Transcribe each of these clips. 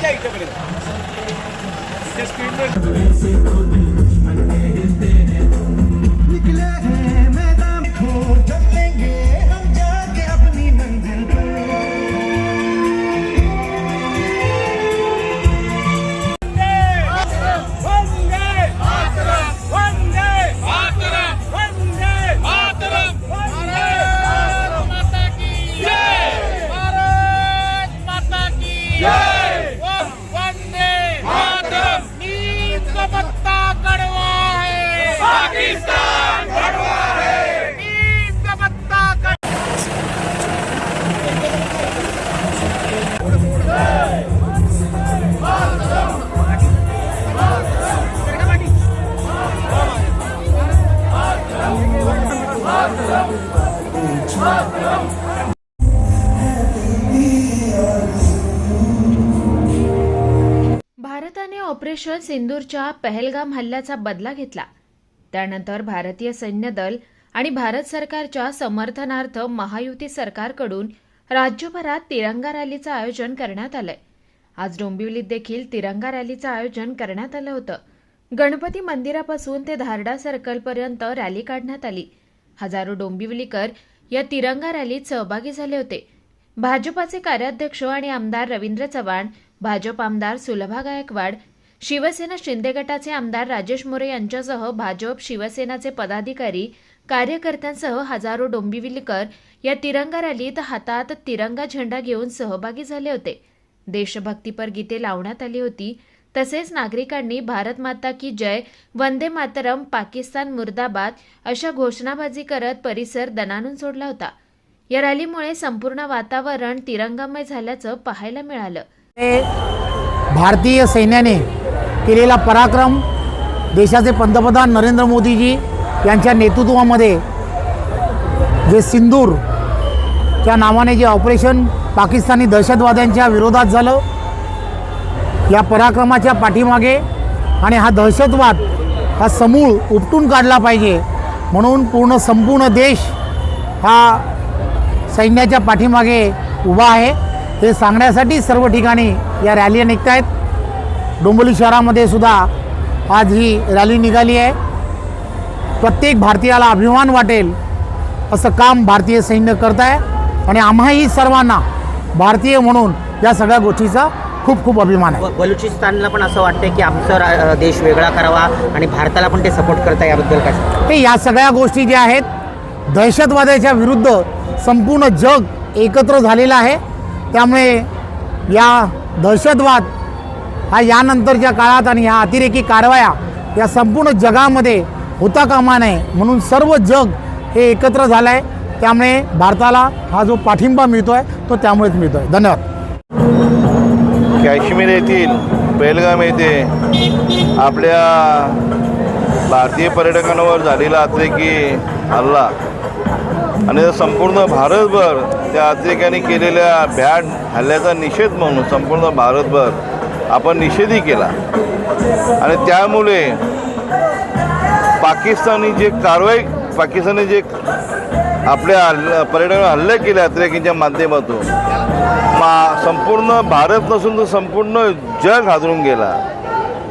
¿Qué hay. भारताने operation सिंदूरच्या Pahalgam हल्ल्याचा बदला घेतला. त्यानंतर भारतीय सैन्य दल आणि भारत सरकारच्या समर्थनार्थ महायुती सरकारकडून राज्यभरात तिरंगा रॅलीचं आयोजन करण्यात आलंय. आज डोंबिवलीत देखील तिरंगा रॅलीचं आयोजन करण्यात आलं होतं. गणपती मंदिरापासून ते धारडा सर्कलपर्यंत रॅली काढण्यात आली. हजारो डोंबिवलीकर या तिरंगा रॅलीत सहभागी झाले होते. भाजपाचे कार्याध्यक्ष आणि आमदार रवींद्र चव्हाण भाजप आमदार सुलभा गायकवाड शिवसेना शिंदे गटाचे आमदार राजेश मोरे यांच्यासह भाजप शिवसेनाचे पदाधिकारी कार्यकर्त्यांसह हजारो डोंबिवलीकर या तिरंगा रॅलीत हातात तिरंगा झेंडा घेऊन सहभागी झाले होते. देशभक्तीपर गीते लावण्यात आली होती. तसेच नागरिकांनी भारत माता की जय वंदे मातरम पाकिस्तान मुर्दाबाद अशा घोषणाबाजी करत परिसर दणानून सोडला होता. या रॅलीमुळे संपूर्ण वातावरण तिरंगामय झाल्याचं पाहायला मिळालं. हे भारतीय सैन्याने केलेला पराक्रम देशाचे पंतप्रधान नरेंद्र मोदीजी यांच्या नेतृत्वामध्ये जे सिंदूर त्या नावाने जे ऑपरेशन पाकिस्तानी दहशतवाद्यांच्या विरोधात झालं या पराक्रमाच्या पाठीमागे आणि हा दहशतवाद हा समूळ उपटून काढला पाहिजे. म्हणून पूर्ण संपूर्ण देश हा सैन्याच्या पाठीमागे उभा आहे. हे सांगण्यासाठी सर्व ठिकाणी या रॅली निघत आहेत डोंबिवली शहरामध्ये सुद्धा आज ही रॅली निघाली आहे. प्रत्येक भारतीयाला अभिमान वाटेल असं काम भारतीय सैन्य करत आहे आणि आम्हाही सर्वांना भारतीय म्हणून या सगळ्या गोष्टीचा खूप खूप अभिमान आहे. बलुचिस्तानला पण असं वाटतंय की आमचा देश वेगळा करावा आणि भारताला पण ते सपोर्ट करता याबद्दल काय? हे या सगळ्या गोष्टी ज्या आहेत दहशतवादाच्या विरुद्ध संपूर्ण जग एकत्र झालेलं आहे. त्यामुळे या दहशतवाद हा यानंतरच्या काळात आणि ह्या अतिरेकी कारवाया या संपूर्ण जगामध्ये होता कामा नये म्हणून सर्व जग हे एकत्र झालं आहे त्यामुळे भारताला हा जो पाठिंबा मिळतो आहे तो त्यामुळेच मिळतो आहे धन्यवाद. काश्मीर येथील पेहलगाम येथे आपल्या भारतीय पर्यटकांवर झालेला अतिरेकी हल्ला. आणि संपूर्ण भारतभर त्या अतिरेक्यांनी केलेल्या भ्याड हल्ल्याचा निषेध म्हणून संपूर्ण भारतभर आपण निषेधही केला. आणि त्यामुळे पाकिस्तानी जे कारवाई पाकिस्तानी जे आपल्या हल्ल पर्यटनावर हल्ले केले अतिरेकींच्या माध्यमातून. मा संपूर्ण भारत नसून तर संपूर्ण जग हादरून गेला.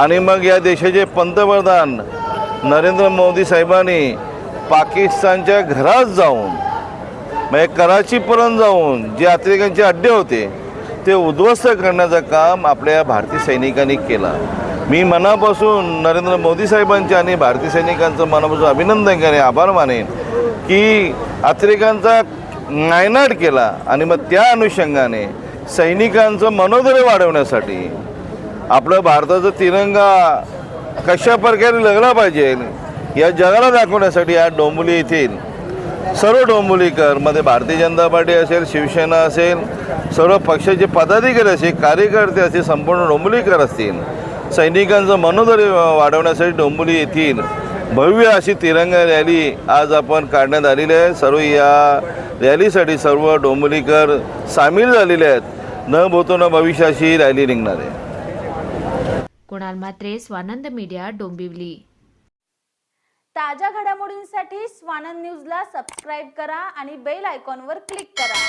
आणि मग या देशाचे पंतप्रधान नरेंद्र मोदी साहेबांनी पाकिस्तानच्या घरात जाऊन म्हणजे कराचीपर्यंत जाऊन जे अत्रेकांचे अड्डे होते ते उद्ध्वस्त करण्याचं काम आपल्या भारतीय सैनिकांनी केलं. मी मनापासून नरेंद्र मोदी साहेबांचे आणि भारतीय सैनिकांचं मनापासून अभिनंदन करेन आभार मानेन की अतिरेकांचा नायनाट केला आणि मग त्या अनुषंगाने सैनिकांचं मनोधैर्य वाढवण्यासाठी आपलं भारताचा तिरंगा कशा प्रकारे लगला पाहिजे या जगाला दाखवण्यासाठी या डोंबिवली येथील सर्व डोंबिवलीकरमध्ये भारतीय जनता पार्टी असेल शिवसेना असेल सर्व पक्षाचे पदाधिकारी असेल कार्यकर्ते असतील संपूर्ण डोंबुलीकर असतील सैनिकांचं मनोधैर्य वाढवण्यासाठी डोंबुली येथील भव्य अशी तिरंगा रॅली आज आपण काढण्यात आलेली आहे. सर्व या रॅलीसाठी सर्व डोंबिवलीकर सामील झालेले आहेत. न भूतो न भविष्याशी रॅली निघणार आहे. कुणाल म्हात्रे स्वानंद मीडिया डोंबिवली. ताज्या घडामोडींसाठी स्वानंद न्यूजला सबस्क्राईब करा आणि बेल आयकॉनवर क्लिक करा.